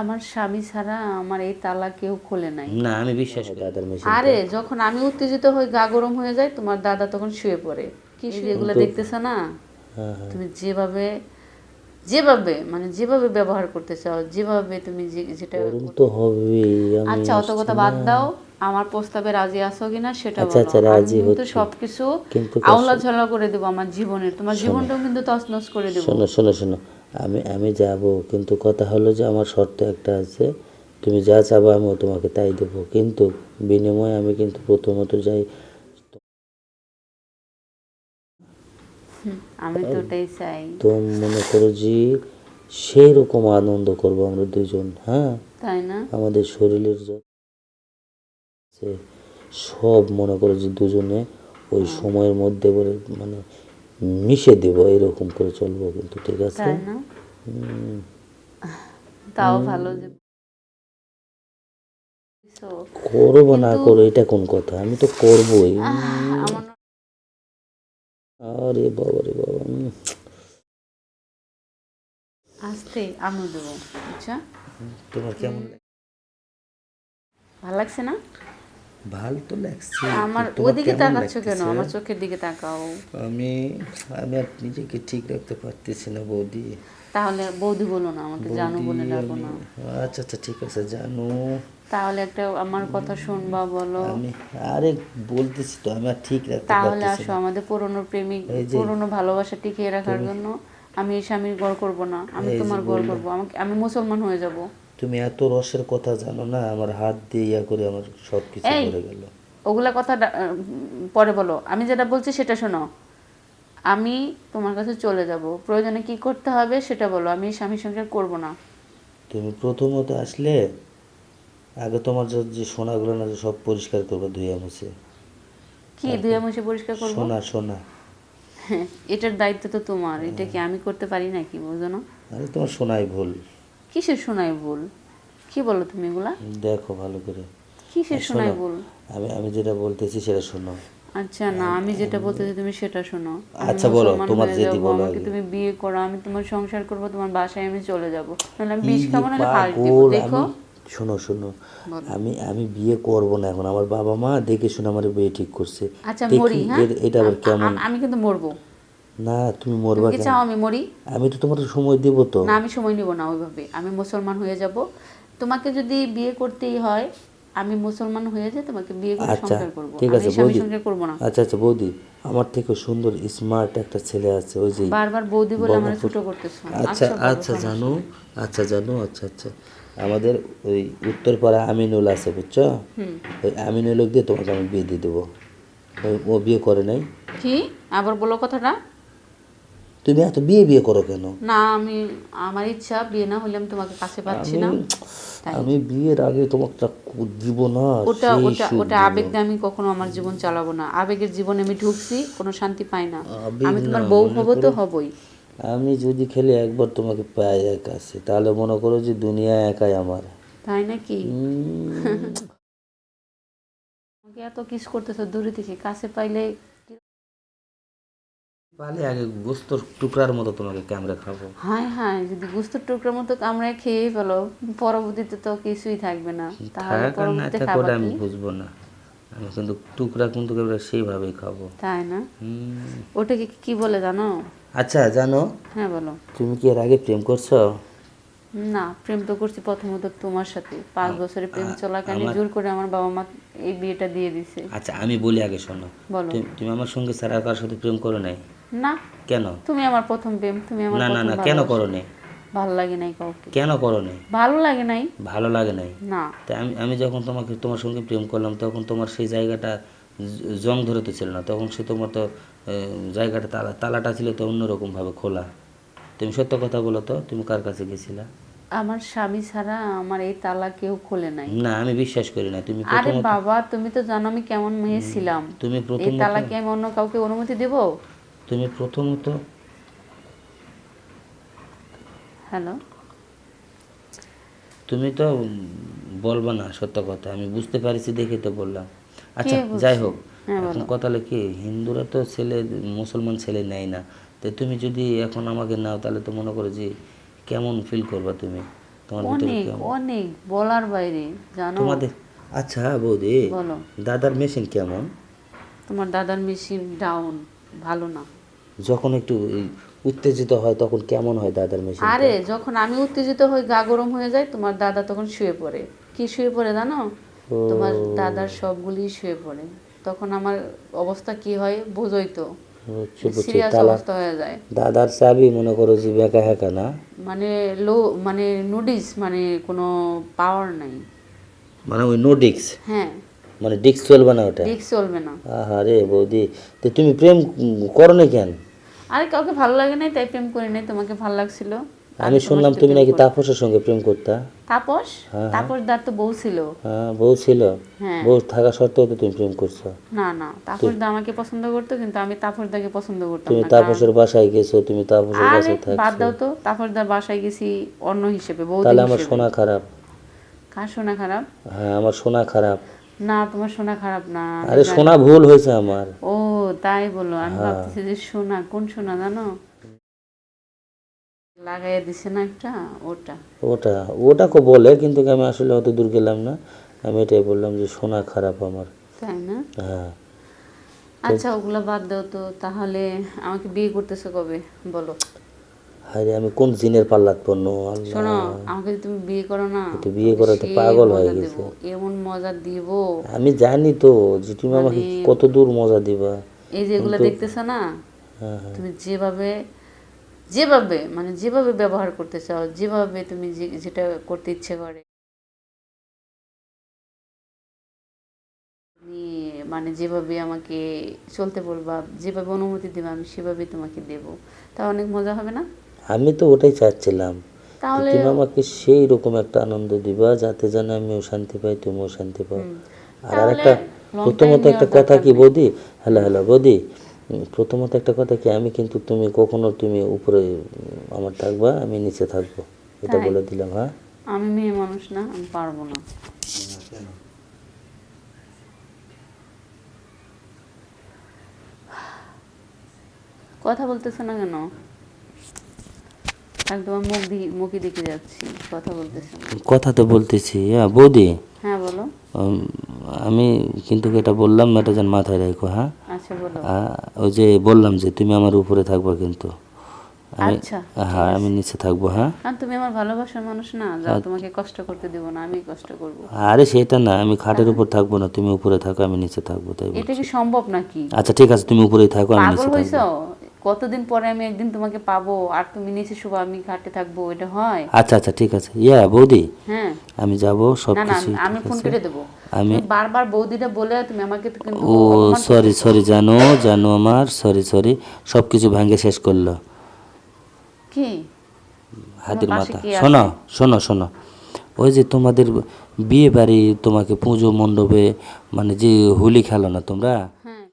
আমার স্বামী ছাড়া আমার এই তালা কেউ খোলে নাই। না আমি বিশ্বাস করি দাদার মেশিন আরে যখন আমি উত্তেজিত হই গা গরম হয়ে যায় তোমার দাদা তখন শুয়ে পড়ে। কি এগুলো দেখতেছ না? হ্যাঁ হ্যাঁ। তুমি যেভাবে যেভাবে মানে যেভাবে ব্যবহার করতে চাও যেভাবে তুমি যেটা তো আমি আচ্ছা অত কথা বাদ দাও। আমার প্রস্তাবে রাজি আছো কিনা সেটা আচ্ছা, বলো। আচ্ছা, আমি কিন্তু সবকিছু আওলা ঝালা করে দেবো আমার জীবনের তোমার জীবনটাও কিন্তু তছনছ করে দেবো। শোনো শোনো শোনো। আমি আমি যাব কিন্তু কথা হলো যে আমার শর্ত একটা আছে। তুমি যা চাবো আমিও তোমাকে তাই দেবো। কিন্তু বিনিময়ে আমি কিন্তু প্রথমত যাই। আমি তো ওটাই চাই। তো মনে করো যে সেই রকম আনন্দ করব আমরা দুজন হ্যাঁ? তাই না? আমাদের শরীরের সব মনে করো যে দুজনে ওই সময়ের মধ্যে বলে মানে মিশে দেব এরকম করে চলবো কিন্তু ঠিক আছে? তাও ভালো যে করব না করো এটা কোন কথা? আমি তো করবোই। আরে বাবা রে বাবা আসতে আমিও দেবো আচ্ছা তোমার কেমন ভালো লাগছে না? ভালো তো লাগছে। আমার ওদিকে তাকাচ্ছ কেন? আমার চোখের দিকে তাকাও। আমি আমি আর নিজেকে ঠিক রাখতে পারতেছি না বৌদি। তাহলে বৌদি বলো না আমাকে জানু বলে ডাকো না। আচ্ছা আচ্ছা ঠিক আছে জানো। তাহলে একটা আমার কথা শুনবা বলো। আমি আরে বলতেছি তো আমি ঠিক রাখতে তাহলে আসো আমাদের পুরনো প্রেমিক পুরনো ভালোবাসা টিকিয়ে রাখার জন্য আমি এই স্বামীর গড় করব না আমি তোমার গড় করব। আমাকে আমি মুসলমান হয়ে যাব। তুমি এত রসের কথা জানো না আমার হাত দিয়ে ইয়া করে আমার সব কিছু! পড়ে গেল। ওগুলা কথা পরে বলো। আমি যেটা বলছি সেটা শোনো। আমি তোমার কাছে চলে যাব। প্রয়োজনে কি করতে হবে সেটা বলো। আমি স্বামী সংসার করব না। তুমি প্রথমত আসলে আগে তোমার যে- যে সোনাগুলো না সব পরিষ্কার করবে ধুয়ে মুছে। কি ধুয়ে মুছে পরিষ্কার করব? সোনা সোনা। এটার দায়িত্ব তো তোমার। এটা কি আমি করতে পারি নাকি? বুঝো না। আরে তোমার সোনাই ভুল। কিসের শোনাই ভুল? কি বলো তুমি এগুলা? দেখো ভালো করে। কিসের শোনাই ভুল? আমি আমি যেটা বলতেছি সেটা শোনো। আচ্ছা না আমি যেটা বলতেছি তুমি সেটা শোনো। আচ্ছা, বলো, তোমার যেটি বলো আমাকে তুমি বিয়ে করো আমি তোমার সংসার করব তোমার বাসায় আমি চলে যাব। নাহলে আমি বিষ খাব না ফাঁস দিব দেখো। শোনো শোনো আমি আমি বিয়ে করব না এখন। আমার বাবা মা দেখে শুনে আমার বিয়ে ঠিক করছে। আচ্ছা মরি হ্যাঁ? এটা আবার কেমন? আমি কিন্তু মরবো। না তুমি মরবা কি চাও আমি মরি? আমি তো তোমার সময় দিব তো। না আমি সময় নিব না ওইভাবে। আমি মুসলমান হয়ে যাব। তোমাকে যদি বিয়ে করতেই হয় আমি মুসলমান হয়ে যে তোমাকে বিয়ে করে আচ্ছা সংসার করব। ঠিক আছে বৌদি। সংসার করব না। আচ্ছা আচ্ছা বৌদি আমার থেকে সুন্দর স্মার্ট একটা ছেলে আছে ওই যে বারবার বৌদি বলে আমার ছোট করতেছো। আচ্ছা আচ্ছা জানো আচ্ছা জানো আচ্ছা আচ্ছা। আমাদের ওই উত্তরপাড়া আমিনুল আছে বুঝছ? ওই আমিনুল দিয়ে তোমাকে আমি বিয়ে দিয়ে দেবো। ও বিয়ে করে নাই। কি? আবার বলো কথাটা। তুমি এত বিয়ে বিয়ে করো কেন? না আমি আমার ইচ্ছা বিয়ে না হলে আমি তোমাকে কাছে পাচ্ছি না। আমি বিয়ের আগে তোমাকে দিব না ওটা ওটা ওটা আবেগ দিয়ে আমি কখনো আমার জীবন চালাবো না। আবেগের জীবনে আমি ঢুকছি কোনো শান্তি পাই না। আমি তোমার বউ হব তো হবই। আমি যদি খেলে একবার তোমাকে পাই এক আছে তাহলে মনে করো যে দুনিয়া একাই আমার। তাই নাকি? এত কিস করতেছো দূরে থেকে কাছে পাইলে পালে আগে গোস্তর টুকরার মতো তোমাকে ক্যামেরা খাব? হায় হায় যদি গুস্তর টুকরার মতো কামড়ায় খেয়ে ফেলো। পরবর্তীতে তো কিছুই থাকবে না। তাহলে পরবর্তীতে থাক আমি বুঝব না। আমি কিন্তু টুকরা কিন্তু একেবারে সেইভাবেই খাব। তাই না। ওটাকে কি বলে জানো? আচ্ছা জানো? হ্যাঁ বলো। তুমি কি এর আগে প্রেম করছ? না প্রেম তো করছি প্রথমত তোমার সাথে। পাঁচ বছরের প্রেম চলাকালীন জোর করে আমার বাবা মা এই বিয়েটা দিয়ে দিছে। আচ্ছা আমি বলি আগে শোনো। বলো। তুমি- আমার সঙ্গে স্যার কার সাথে প্রেম করো নাই? না? কেন? তুমি আমার প্রথম প্রেম তুমি আমার না না না কেন ভালোবাসা। করো নাই ভালো লাগে নাই কাউকে। কেন করো নাই ভালো লাগে নাই? ভালো লাগে নাই? না। তাই আমি আমি যখন তোমাকে তোমার সঙ্গে প্রেম করলাম তখন তোমার সেই জায়গাটা জং ধরে তো ছিল না। তখন সে তোমার তো জায়গাটা তালা তালাটা ছিল তো অন্যরকমভাবে খোলা। তুমি সত্য কথা বলো তো তুমি কার কাছে গেছিলা? আমার স্বামী ছাড়া আমার এই তালা কেউ খোলে নাই। না আমি বিশ্বাস করি না। তুমি আরে বাবা তুমি তো জানো আমি কেমন মেয়ে ছিলাম। তুমি প্রথম এই তালা কি আমি অন্য কাউকে অনুমতি দেব? তুমি প্রথমত হ্যালো। তুমি তো বলবা না সত্য কথা আমি বুঝতে পারিছি দেখে তো বললাম। আচ্ছা যাই হোক হ্যাঁ, এখন কথা হলো কি হিন্দুরা তো ছেলে মুসলমান ছেলে নেয় না। তো তুমি যদি এখন আমাকে নাও তাহলে তো মনে করো যে কেমন ফিল করবা তুমি? তোমার ভিতরে অনেক বলার বাইরে জানো? তোমাদের আচ্ছা বৌদি। বলো। দাদার মেশিন কেমন? তোমার দাদার মেশিন ডাউন ভালো না। যখন একটু উত্তেজিত হয় তখন কেমন হয় দাদার মেশিন আরে যখন আমি উত্তেজিত হই গা গরম হয়ে যায় তোমার দাদা তখন শুয়ে পড়ে। কি শুয়ে পড়ে জানো? তোমার দাদার সবগুলি শুয়ে পড়ে। তখন আমার অবস্থা কি হয় বোঝই তো। হয়ে দাদার চাবি মনে করো যে বেকা হেকা না? মানে লো মানে নুডিস মানে কোনো পাওয়ার নাই। মানে ওই নো ডিক্স হ্যাঁ। মানে ডিক্স চলবে না ওটা? দিক চলবে না। আহারে বৌদি তো তুমি প্রেম করো না কেন? আরে কাউকে ভালো লাগে নাই তাই প্রেম করি নাই তোমাকে ভালো লাগছিল। আমি শুনলাম তুমি নাকি তাপসের সঙ্গে প্রেম করতা। তাপস? তাপস দার তো বউ ছিল। হ্যাঁ বউ ছিল। হ্যাঁ। বউ থাকা সত্ত্বেও তো তুমি প্রেম করছ। না না তাপস দা আমাকে পছন্দ করতো কিন্তু আমি তাপস দাকে পছন্দ করতাম তুমি তাপসের বাসায় গেছো তুমি তাপসের বাসায় থাক বাদ দাও তো তাপস দার বাসায় গেছি অন্য হিসেবে বৌদি তাহলে আমার সোনা খারাপ। কার সোনা খারাপ? হ্যাঁ আমার সোনা খারাপ। না তোমার শোনা খারাপ না আরে। শোনা ভুল হয়েছে আমার। ও তাই বলো আমি হ্যাঁ। ভাবতেছি যে সোনা কোন সোনা জানো? লাগাইয়া দিছে না একটা ওটা। ওটা ওটাকে বলে কিন্তু আমি আসলে অত দূর গেলাম না? আমি এটাই বললাম যে শোনা খারাপ আমার। তাই না? হ্যাঁ। আচ্ছা ওগুলা বাদ দাও তো তাহলে আমাকে বিয়ে করতেছো কবে? বলো। আরে আমি কোন জিনের পাল্লাত আল্লাহ। শোনো আমাকে যদি তুমি বিয়ে করো না তো বিয়ে করাতে সেই পাগল হয়ে গেছে। এমন মজা দিব। আমি জানি তো যে তুমি আমাকে মানে কত দূর মজা দিবা। এই যে এগুলো দেখতেছো না? হ্যাঁ হ্যাঁ। তুমি যেভাবে যেভাবে মানে যেভাবে ব্যবহার করতে চাও যেভাবে তুমি যেটা করতে ইচ্ছে করে। তুমি মানে যেভাবে আমাকে চলতে বলবা যেভাবে অনুমতি দেবে আমি সেভাবে তোমাকে দেব। তা অনেক মজা হবে না? আমি তো ওটাই চাচ্ছিলাম তুমি আমাকে সেই রকম একটা আনন্দ দিবা যাতে যেন আমিও শান্তি পাই তুমিও শান্তি পাও। আর আরেকটা প্রথমত একটা কথা কি বৌদি? হ্যালো হ্যালো বৌদি। প্রথমত একটা কথা কি আমি কিন্তু তুমি কখনো তুমি উপরে আমার থাকবা আমি নিচে থাকব। এটা বলে দিলাম হ্যাঁ? আমি মেয়ে মানুষ না আমি পারব না। কথা বলতেছো না কেন? মুখ দিয়ে মুখে দেখে যাচ্ছি কথা বলতেছো কথা তো বলতেছি হ্যাঁ বৌদি? হ্যাঁ বলো। আমি কিন্তু এটা বললাম এটা যেন মাথায় রাখো হ্যাঁ? আচ্ছা বলো। ওই যে বললাম যে তুমি আমার উপরে থাকবা কিন্তু। আমি আচ্ছা হ্যাঁ আমি নিচে থাকব হ্যাঁ? তুমি আমার ভালোবাসার মানুষ না যা তোমাকে কষ্ট করতে দেব না আমি কষ্ট করব। আরে সেটা না আমি খাটের উপর থাকব না তুমি উপরে থাকো আমি নিচে থাকব তাই এটা কি সম্ভব নাকি? আচ্ছা ঠিক আছে তুমি উপরেই থাকো আমি নিচে পাগল থাকব। কতদিন পরে আমি একদিন তোমাকে পাবো? আর তুমি নিচে শুবো আমি ঘাটে থাকব এটা হয়? আচ্ছা আচ্ছা ঠিক আছে। ইয়া বৌদি হ্যাঁ। আমি যাব সব না না আমি ফোন কেটে দেবো। আমি বারবার বৌদিটা বলে তুমি আমাকে ও সরি সরি জানো জানো আমার সরি সরি সব কিছু ভাঙে শেষ করল। কি? হাতির মাথা। শোনো শোনো শোনো। ওই যে তোমাদের বিয়ে বাড়ি তোমাকে পুজো মণ্ডপে মানে যে হোলি খেলো না তোমরা?